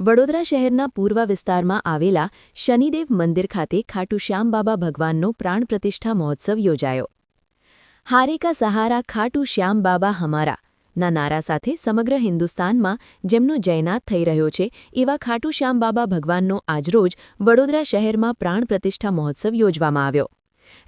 વડોદરા શહેરના પૂર્વ વિસ્તારમાં આવેલા શનિદેવ મંદિર ખાતે ખાટુ શ્યામબાબા ભગવાનનો પ્રાણ પ્રતિષ્ઠા મહોત્સવ યોજાયો. હારેકા સહારા ખાટુ શ્યામબાબા હમારા ના નારા સાથે સમગ્ર હિન્દુસ્તાનમાં જેમનો જયનાથ થઈ રહ્યો છે, એવા ખાટુ શ્યામબાબા ભગવાનનો આજરોજ વડોદરા શહેરમાં પ્રાણ પ્રતિષ્ઠા મહોત્સવ યોજવામાં આવ્યો.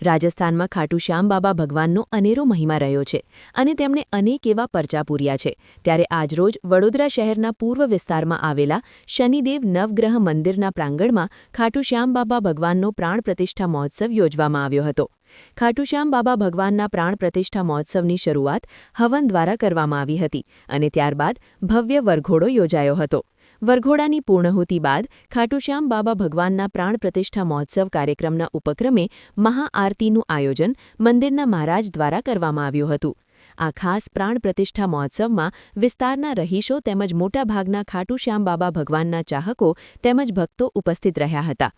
રાજસ્થાનમાં ખાટુ શ્યામ બાબા ભગવાનનો અનેરો મહિમા રહ્યો છે અને તેમણે અનેક એવા પરચા પૂર્યા છે. ત્યારે આજરોજ વડોદરા શહેરના પૂર્વ વિસ્તારમાં આવેલા શનિદેવ નવગ્રહ મંદિરના પ્રાંગણમાં ખાટુ શ્યામ બાબા ભગવાનનો પ્રાણ પ્રતિષ્ઠા મહોત્સવ યોજવામાં આવ્યો હતો. ખાટુશ્યામ બાબા ભગવાનના પ્રાણ પ્રતિષ્ઠા મહોત્સવની શરૂઆત હવન દ્વારા કરવામાં આવી હતી અને ત્યારબાદ ભવ્ય વરઘોડો યોજાયો હતો. વરઘોડાની પૂર્ણહુતિ બાદ ખાટુશ્યામ બાબા ભગવાનના પ્રાણ પ્રતિષ્ઠા મહોત્સવ કાર્યક્રમના ઉપક્રમે મહાઆરતીનું આયોજન મંદિરના મહારાજ દ્વારા કરવામાં આવ્યું હતું. આ ખાસ પ્રાણ પ્રતિષ્ઠા મહોત્સવમાં વિસ્તારના રહીશો તેમજ મોટાભાગના ખાટુશ્યામ બાબા ભગવાનના ચાહકો તેમજ ભક્તો ઉપસ્થિત રહ્યા હતા.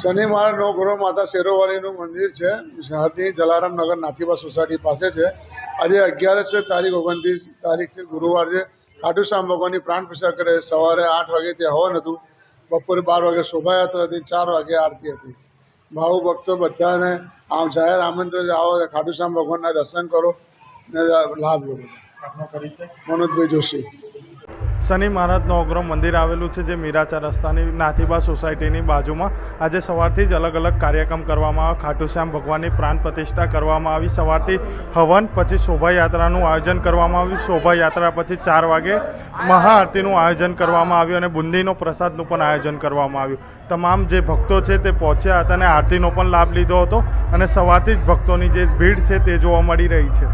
શનિવાર નવગ્રહ માતા શેરોવાળીનું મંદિર છે. જલારામ નગર નાથીબા સોસાયટી પાસે છે. આજે અગિયારસ છે તારીખ ઓગણત્રીસ તારીખ છે ગુરુવાર છે. ખાટુ શ્યામ ભગવાનની પ્રાણ પ્રતિષ્ઠા કરે સવારે આઠ વાગે ત્યાં હવન હતું. બપોરે બાર વાગે શોભાયાત્રા હતી ચાર વાગે આરતી હતી. ભાવ ભક્તો બધાને આમ જાહેર આમંત્રણ આવો ખાટુ શ્યામ ભગવાનના દર્શન કરો ને લાભ લો. મનોજભાઈ જોશી. શનિ મહારાજનું અગ્રહ મંદિર આવેલું છે, જે મીરાચા રસ્તાની નાથીબા સોસાયટીની બાજુમાં. આજે સવારથી જ અલગ અલગ કાર્યક્રમ કરવામાં આવ્યો. ખાટુશ્યામ ભગવાનની પ્રાણ પ્રતિષ્ઠા કરવામાં આવી. સવારથી હવન પછી શોભાયાત્રાનું આયોજન કરવામાં આવ્યું. શોભાયાત્રા પછી ચાર વાગે મહાઆરતીનું આયોજન કરવામાં આવ્યું અને બુંદીનો પ્રસાદનું પણ આયોજન કરવામાં આવ્યું. તમામ જે ભક્તો છે તે પહોંચ્યા હતા અને આરતીનો પણ લાભ લીધો હતો અને સવારથી જ ભક્તોની જે ભીડ છે તે જોવા મળી રહી છે.